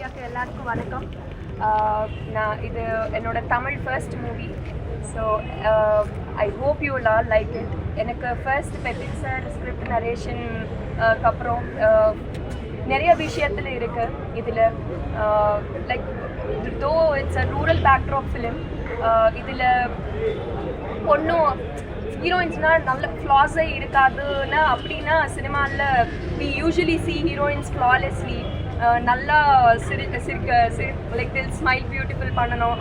மீடியாவுக்கு எல்லாருக்கும் வணக்கம். நான் இது என்னோட Tamil first movie so I hope you all like it எனக்கு first Bebin sir script narration அப்புறம் நிறைய விஷயத்தில் இருக்குது இதில். Like though it's a rural backdrop film இதில் ஒன்றும் ஹீரோயின்ஸ்னால் நல்ல ஃப்ளாஸே இருக்காதுன்னா அப்படின்னா சினிமாவில் we usually see heroines flawlessly நல்லா சிரி சிரிக்க சிரி லைக் தில் ஸ்மைல் பியூட்டிஃபுல் பண்ணணும்.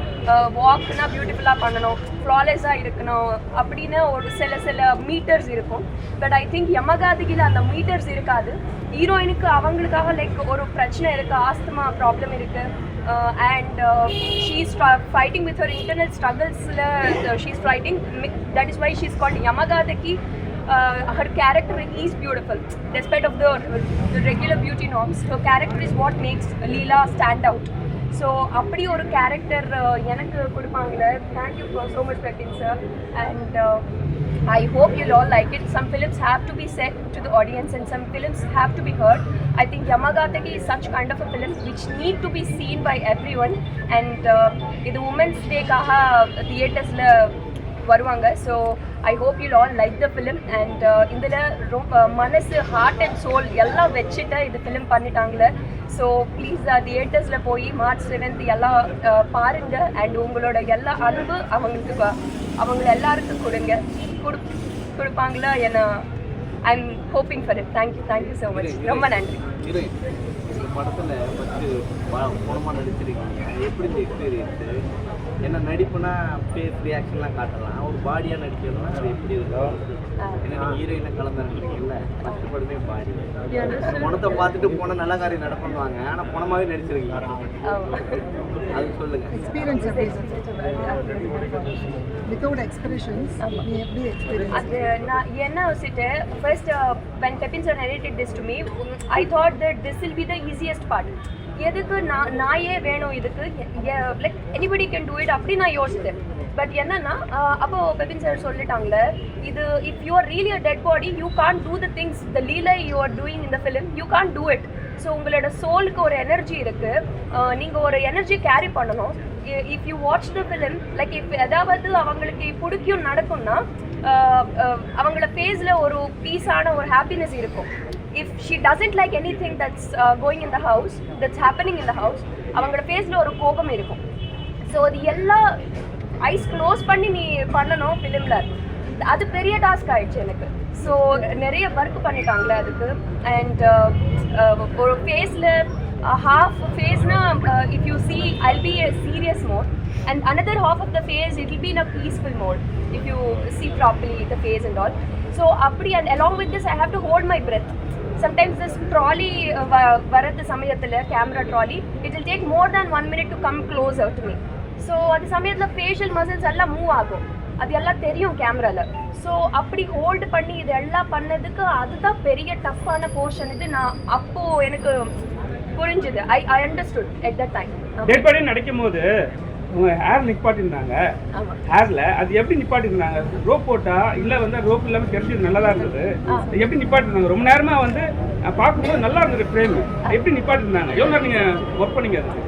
வாக்னா பியூட்டிஃபுல்லாக பண்ணணும். ஃப்ளாலெஸ்ஸாக இருக்கணும். அப்படின்னு ஒரு சில சில மீட்டர்ஸ் இருக்கும். பட் ஐ திங்க் யமகாதிகில் அந்த மீட்டர்ஸ் இருக்காது. ஹீரோயினுக்கு அவங்களுக்காக லைக் ஒரு பிரச்சனை இருக்குது ஆஸ்துமா ப்ராப்ளம் இருக்குது and she's fighting with tra- internal ஸ்ட்ரகிள்ஸில் she's fighting that is why she's That Yamakaathaghi why she's called Yamagadaki. Uh, her character is beautiful, despite of the, the regular beauty norms. Her character is what makes Leela stand out. So அப்படி ஒரு character எனக்கு கொடுப்பாங்க thank you so much பெட்டின் sir and I hope you'll all like it. Some films have to be said to the audience and some films have to be heard. I think Yamagataki is such kind of a film which need to be seen by everyone. And uh, இது women's டேக்காக தியேட்டர்ஸில் வருவாங்க. So I hope you'll all like the film and இதில் ரொம்ப மனசு heart and soul எல்லாம் வச்சுட்டு இது film பண்ணிட்டாங்களே. So please தியேட்டர்ஸில் போய் மார்ச் செவன்த் எல்லாம் uh, பாருங்க அண்ட் உங்களோட எல்லா அன்பு அவங்களுக்கு அவங்க எல்லாருக்கும் கொடுங்க. கொடு கொடுப்பாங்களா என்ன I am hoping for it thank you thank you so much ரொம்ப நன்றி. இந்த படத்தில் ஃபஸ்ட்டு படமாக நடிச்சிருக்கீங்க. எப்படி இந்த எக்ஸ்பீரியன்ஸு என்ன நடிப்புனா ஃபேஸ் ரியாக்ஷன்லாம் காட்டலாம். ஒரு பாடியாக நடிக்கணும்னா அது எப்படி இருக்கும் ஏன்னா நீங்கள் ஹீரோயினை கலந்துருக்கீங்கல்ல ஃபஸ்ட்டு படமே பாடி பணத்தை பார்த்துட்டு போனால் நல்ல காரியம் நடபண்ணுவாங்க ஆனால் பணமாகவே நடிச்சிருக்கீங்க. அது சொல்லுங்கள் எக்ஸ்பீரியன்ஸ் வித்தவுட் எக்ஸ்பிரஷன்ஸ் நீ எப்படி எக்ஸ்பீரியன்ஸ் அது நான் என்ன வச்சுட்டு first when Bebin sir narrated this to me I thought that this will be the easiest part எதுக்கு நான் நாயே வேணும் இதுக்கு? Like anybody can do it அப்படி நான் யோசித்தேன். பட் என்னன்னா அப்போ பெபின் சார் சொல்லிட்டாங்களே இது if you are really a dead body you can do the things the Leelai you are doing இந்த film you can do it so உங்களோட சோலுக்கு ஒரு எனர்ஜி இருக்கு. நீங்கள் ஒரு எனர்ஜி கேரி பண்ணணும். If you watch the film like if ஏதாவது அவங்களுக்கு பிடிக்கும் நடக்கும்னா அவங்கள ஃபேஸில் ஒரு பீஸான ஒரு ஹாப்பினஸ் இருக்கும். If she doesn't like any thing that's going in the house that's happening in the house அவங்களோட ஃபேஸில் ஒரு கோபம் இருக்கும். ஸோ அது எல்லா ஐஸ் க்ளோஸ் பண்ணி நீ பண்ணணும் ஃபிலிமில் அது பெரிய டாஸ்க் ஆயிடுச்சு எனக்கு. ஸோ நிறைய ஒர்க் பண்ணிட்டாங்களே அதுக்கு. அண்ட் ஒரு ஃபேஸில் half ஃபேஸ்னா if you see I'll be a serious mode and another half of the face it will be in a peaceful mode if you see properly the face and all so அப்படி and along with this I have to hold my breath sometimes this trolley வ- வரது சமயத்தில் camera trolley it'll take more than one minute to come close out me so அது சமயத்தில் facial muscles எல்லாம் move ஆகும். அது எல்லாம் தெரியும் கேமராவில் ஸோ அப்படி ஹோல்டு பண்ணி இது எல்லாம் பண்ணதுக்கு அதுதான் பெரிய டஃப்பான போர்ஷன் இது நான் அப்போது எனக்கு புரிஞ்சுது. I I understood at the time dead நடிக்கும் போது ஹேர் நிப்பாட்டியிருந்தாங்க ஆமாம் ஹேர்ல அது எப்படி நிப்பாட்டியிருந்தாங்க ரோப் போட்டா இல்ல வந்து ரோப் இல்லாம தெரிஞ்சது நல்லா தான் இருந்தது. அது எப்படி நிப்பாட்டிருந்தாங்க? ரொம்ப நேரமா வந்து பார்க்கும்போது நல்லா இருந்தது ஃப்ரேம் எப்படி நிப்பாட்டியிருந்தாங்க எவ்வளோ நேரம் நீங்க ஒர்க் பண்ணீங்க அதுக்கு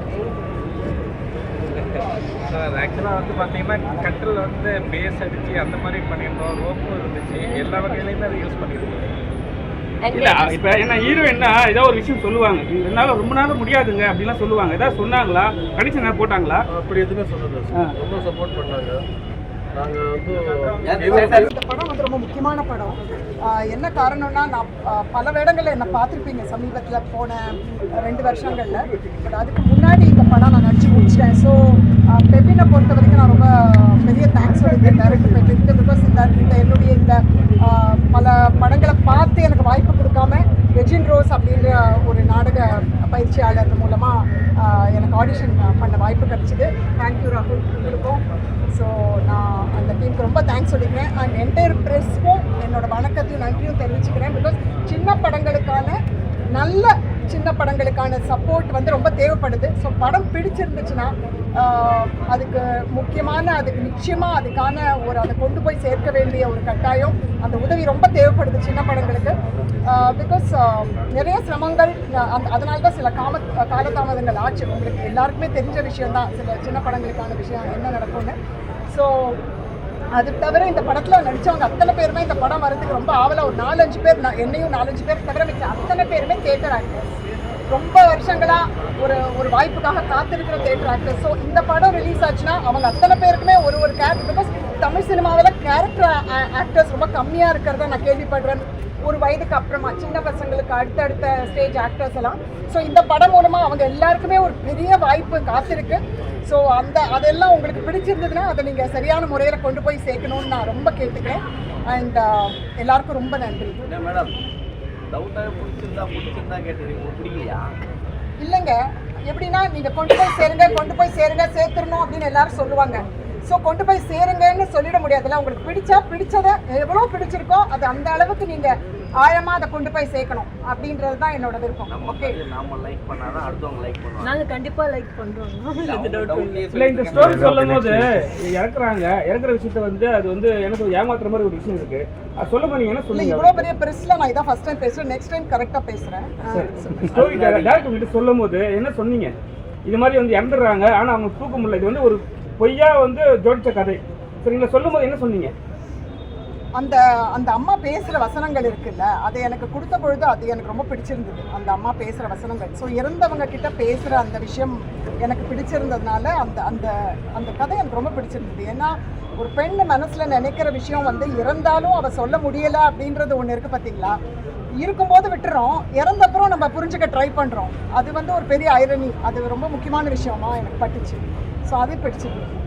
சார் ஆக்சுவலாக வந்து பார்த்தீங்கன்னா கட்டில் வந்து பேஸ் அடிச்சு அந்த மாதிரி பண்ணியிருந்தோம். ரோப்பும் இருந்துச்சு. எல்லா வகையிலையுமே அதை யூஸ் பண்ணியிருந்தோம். இல்ல இப்ப என்ன ஹீரோயின்னா ஏதோ ஒரு விஷயம் சொல்லுவாங்க. என்னால ரொம்ப நேரம் முடியாதுங்க அப்படிலாம் சொல்லுவாங்க. ஏதாவது சொன்னாங்களா? கண்டிஷன் போட்டாங்களா? அப்படி எதுவுமே. சார் ரொம்ப சப்போர்ட் பண்ணாங்க. நாங்கள் வந்து இந்த படம் வந்து ரொம்ப முக்கியமான படம். என்ன காரணம்னா நான் பல வேடங்களில் என்னை பார்த்துருப்பீங்க. சமீபத்தில் போன ரெண்டு வருஷங்களில். பட் அதுக்கு முன்னாடி இந்த படம் நான் நடிச்சு முடிச்சிட்டேன். ஸோ பெபினை பொறுத்த வரைக்கும் நான் ரொம்ப பெரிய தேங்க்ஸ் சொல்லியிருக்கேன் டேரக்டர் பெபினுக்கு பிகாஸ் இந்த என்னுடைய இந்த பயிற்சியாளர் மூலமாக எனக்கு ஆடிஷன் பண்ண வாய்ப்பு கிடச்சிது. தேங்க்யூ ராகுல் உங்களுக்கும். ஸோ நான் அந்த டீமுக்கு ரொம்ப தேங்க்ஸ் சொல்லிக்கிறேன். அண்ட் என்டையர் ப்ரெஸ்க்கும் என்னோடய வணக்கத்தையும் நன்றியும் தெரிவிச்சுக்கிறேன். பிகாஸ் சின்ன படங்களுக்கான நல்ல சின்ன படங்களுக்கான சப்போர்ட் வந்து ரொம்ப தேவைப்படுது. ஸோ படம் பிடிச்சிருந்துச்சுன்னா அதுக்கு முக்கியமான அதுக்கு நிச்சயமாக அதுக்கான ஒரு அதை கொண்டு போய் சேர்க்க வேண்டிய ஒரு கட்டாயம் அந்த உதவி ரொம்ப தேவைப்படுது சின்ன படங்களுக்கு. பிகாஸ் நிறைய சிரமங்கள் அந்த அதனால தான் சில காம காலதாமதங்கள் ஆச்சு. உங்களுக்கு எல்லாருக்குமே தெரிஞ்ச விஷயம் தான் சில சின்ன படங்களுக்கான விஷயம் என்ன நடக்கும்னு. ஸோ அது தவிர இந்த படத்தில் நடித்தவங்க அத்தனை பேருமே இந்த படம் வரதுக்கு ரொம்ப ஆவலாக ஒரு நாலஞ்சு பேர் நான் என்னையும் நாலஞ்சு பேர் தவிர மிச்ச அத்தனை பேருமே தேட்டர் ஆக்டர்ஸ் ரொம்ப வருஷங்களாக ஒரு ஒரு வாய்ப்புக்காக காத்திருக்கிற தேட்டர் ஆக்டர்ஸ் ஸோ இந்த படம் ரிலீஸ் ஆச்சுன்னா அவங்க அத்தனை பேருக்குமே ஒரு ஒரு கேரக்டருக்கும் தமிழ் சினிமாவில் கேரக்டர் ஆக்டர்ஸ் ரொம்ப கம்மியாக இருக்கிறத நான் கேள்விப்படுறேன். ஒரு வயதுக்கு அப்புறமா சின்ன பசங்களுக்கு அடுத்தடுத்த ஸ்டேஜ் ஆக்டர்ஸ் எல்லாம். ஸோ இந்த படம் மூலமாக அவங்க எல்லாருக்குமே ஒரு பெரிய வாய்ப்பு காத்திருக்கு. ஸோ அந்த அதெல்லாம் உங்களுக்கு பிடிச்சிருந்ததுன்னா அதை நீங்கள் சரியான முறையில் கொண்டு போய் சேர்க்கணும்னு நான் ரொம்ப கேட்டுக்கிறேன். அண்ட் எல்லாருக்கும் ரொம்ப நன்றி. மேடம் இல்லைங்க. எப்படின்னா நீங்கள் கொண்டு போய் சேருங்க கொண்டு போய் சேருங்க சேர்த்துடணும் அப்படின்னு எல்லாரும் சொல்லுவாங்க. ஸோ கொண்டு போய் சேருங்கன்னு சொல்லிட முடியாதுல்ல. உங்களுக்கு பிடிச்சா பிடிச்சதை எவ்வளோ பிடிச்சிருக்கோ அது அந்த அளவுக்கு நீங்கள் ஆழமாக அதை கொண்டு போய் சேர்க்கணும். அப்படின்றது தான் என்னோட விருப்பம். ஓகே நாம லைக் பண்ணாதான் அடுத்தவங்க லைக் பண்ணுவாங்க. நாங்கள் கண்டிப்பாக லைக் பண்ணுறோம் இல்லை இந்த ஸ்டோரி சொல்லும் போது இறக்குறாங்க. இறக்குற விஷயத்த வந்து அது வந்து எனக்கு ஏமாத்துற மாதிரி ஒரு விஷயம் இருக்கு. அது சொல்ல நீங்க என்ன இல்லை சொன்னீங்க இவ்வளோ பெரிய பெருசில் நான் இதான் ஃபர்ஸ்ட் டைம் பேசுகிறேன் நெக்ஸ்ட் டைம் கரெக்டாக பேசுகிறேன் ஸ்டோரி டேரக்டர் கிட்ட சொல்லும் போது என்ன சொன்னீங்க? இது மாதிரி வந்து இறந்துடுறாங்க. ஆனா அவங்க தூக்க முடியல இது வந்து ஒரு பொய்யா வந்து ஜோடிச்ச கதை. சரிங்களா சொல்லும் போது என்ன சொன்னீங்க? அந்த அந்த அம்மா பேசுகிற வசனங்கள் இருக்குல்ல அது எனக்கு கொடுத்த பொழுது அது எனக்கு ரொம்ப பிடிச்சிருந்தது. அந்த அம்மா பேசுகிற வசனங்கள். ஸோ இறந்தவங்க கிட்ட பேசுகிற அந்த விஷயம் எனக்கு பிடிச்சிருந்ததுனால அந்த அந்த அந்த கதை எனக்கு ரொம்ப பிடிச்சிருந்தது. ஏன்னா ஒரு பெண் மனசில் நினைக்கிற விஷயம் வந்து இறந்தாலும் அவள் சொல்ல முடியலை அப்படின்றது ஒன்று இருக்குது பார்த்தீங்களா இருக்கும்போது விட்டுறோம் இறந்தப்புறம் நம்ம புரிஞ்சுக்க ட்ரை பண்ணுறோம் அது வந்து ஒரு பெரிய ஐரணி அது ரொம்ப முக்கியமான விஷயமா எனக்கு பட்டுச்சு. ஸோ அது பிடிச்சிருக்கு